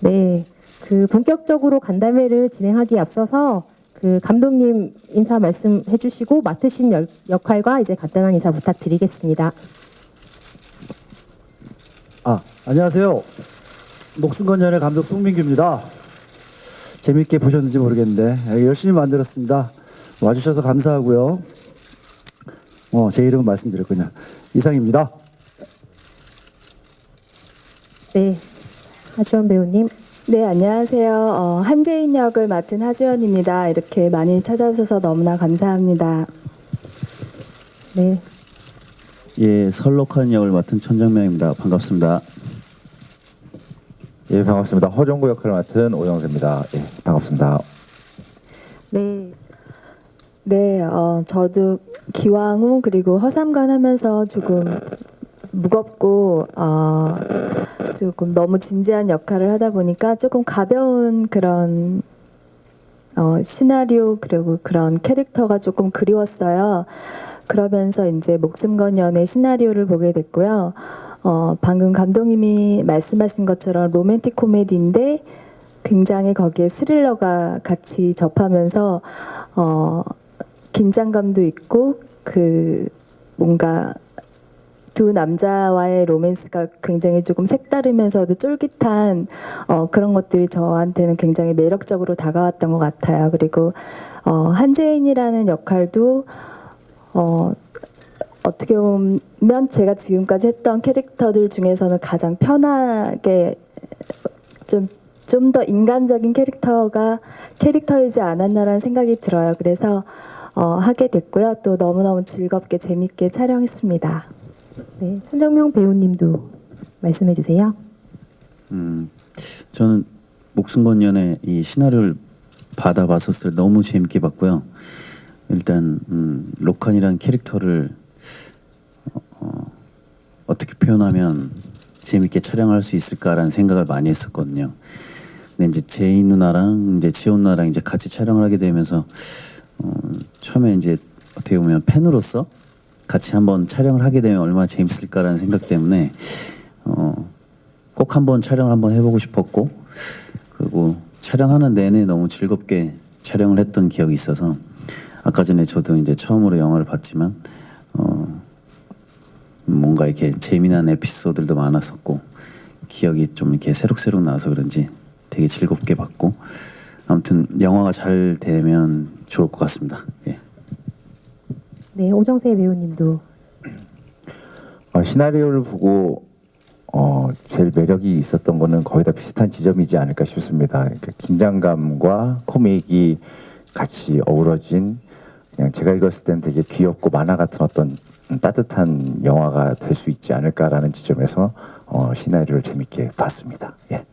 네, 그 본격적으로 간담회를 진행하기에 앞서서 그 감독님 인사 말씀해 주시고 맡으신 열- 역할과 이제 간단한 인사 부탁드리겠습니다. 아, 안녕하세요. 목숨건전의 감독 송민규입니다. 재밌게 보셨는지 모르겠는데 예, 열심히 만들었습니다. 와주셔서 감사하고요. 어, 제 이름은 말씀드렸군요. 이상입니다. 네, 하지원 배우님. 네, 안녕하세요. 어, 한재인 역을 맡은 하주연입니다. 이렇게 많이 찾아주셔서 너무나 감사합니다. 네, 예, 설록한 역을 맡은 천정명입니다. 반갑습니다. 예 반갑습니다. 허정구 역할을 맡은 오영세입니다. 예 반갑습니다. 네, 네, 어, 저도 기왕후 그리고 허삼관 하면서 조금 무겁고 어, 조금 너무 진지한 역할을 하다 보니까 조금 가벼운 그런 어, 시나리오 그리고 그런 캐릭터가 조금 그리웠어요. 그러면서 이제 목숨건 연의 시나리오를 보게 됐고요. 어, 방금 감독님이 말씀하신 것처럼 로맨틱 코미디인데 굉장히 거기에 스릴러가 같이 접하면서 어, 긴장감도 있고 그 뭔가 두 남자와의 로맨스가 굉장히 조금 색다르면서도 쫄깃한 어, 그런 것들이 저한테는 굉장히 매력적으로 다가왔던 것 같아요. 그리고 어, 한재인이라는 역할도 어, 어떻게 보면 제가 지금까지 했던 캐릭터들 중에서는 가장 편하게 좀 좀 더 인간적인 캐릭터가 캐릭터이지 않았나라는 생각이 들어요. 그래서 어, 하게 됐고요. 또 너무너무 즐겁게 재밌게 촬영했습니다. 네, 천정명 배우님도 말씀해 주세요. 음, 저는 목숨건 연의 이 시나리오를 받아봤었을 때 너무 재밌게 봤고요. 일단 음, 로칸이라는 캐릭터를 어, 어떻게 표현하면 재밌게 촬영할 수 있을까라는 생각을 많이 했었거든요. 근데 이제 제인 누나랑 이제 지원 누나랑 이제 같이 촬영을 하게 되면서 어, 처음에 이제 어떻게 보면 팬으로서 같이 한번 촬영을 하게 되면 얼마나 재밌을까라는 생각 때문에 어, 꼭 한번 촬영을 한번 해보고 싶었고 그리고 촬영하는 내내 너무 즐겁게 촬영을 했던 기억이 있어서 아까 전에 저도 이제 처음으로 영화를 봤지만 어, 뭔가 이렇게 재미난 에피소드들도 많았었고 기억이 좀 이렇게 새록새록 나서 그런지 되게 즐겁게 봤고 아무튼 영화가 잘 되면 좋을 것 같습니다. 예. 네, 오정세 배우님도 어, 시나리오를 보고 어, 제일 매력이 있었던 거는 거의 다 비슷한 지점이지 않을까 싶습니다. 그러니까 긴장감과 코믹이 같이 어우러진 그냥 제가 읽었을 땐 되게 귀엽고 만화 같은 어떤 따뜻한 영화가 될 수 있지 않을까라는 지점에서 어, 시나리오를 재밌게 봤습니다. 예.